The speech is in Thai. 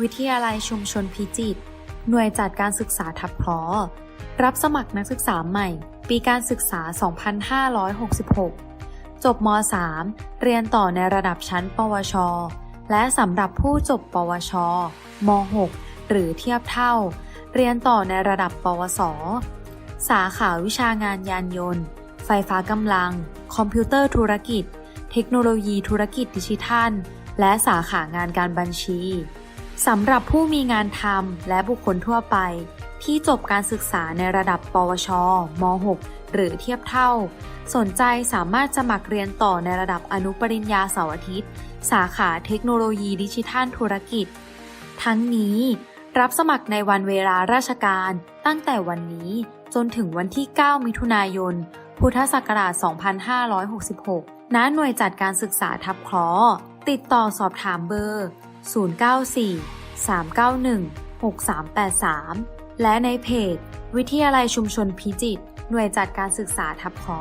วิทยาลัยชุมชนพิจิตร หน่วยจัดการศึกษาทับพลอรับสมัครนักศึกษาใหม่ ปีการศึกษา 2566 จบม .3 เรียนต่อในระดับชั้น ปวช และสำหรับผู้จบ ปวช ม .6 หรือเทียบเท่า เรียนต่อในระดับ ปวส สาขาวิชางานยานยนต์ ไฟฟ้ากำลัง คอมพิวเตอร์ธุรกิจ เทคโนโลยีธุรกิจดิจิทัล และสาขางานการบัญชี สำหรับผู้มีงานทำและบุคคลทั่วไป ที่จบการศึกษาในระดับ ปวช ม .6 หรือเทียบเท่า สนใจสามารถสมัครเรียนต่อในระดับอนุปริญญาเสาร์อาทิตย์ สาขาเทคโนโลยีดิจิทัลธุรกิจ ทั้งนี้รับสมัครในวันเวลาราชการตั้งแต่วันนี้จนถึงวันที่ 9 มิถุนายน พุทธศักราช 2566 ณ หน่วยจัดการศึกษาทับคราะห์ติดต่อสอบถามเบอร์ 094 391 6383 และในเพจ วิทยาลัยชุมชนพิจิตรหน่วยจัดการศึกษาทับคอ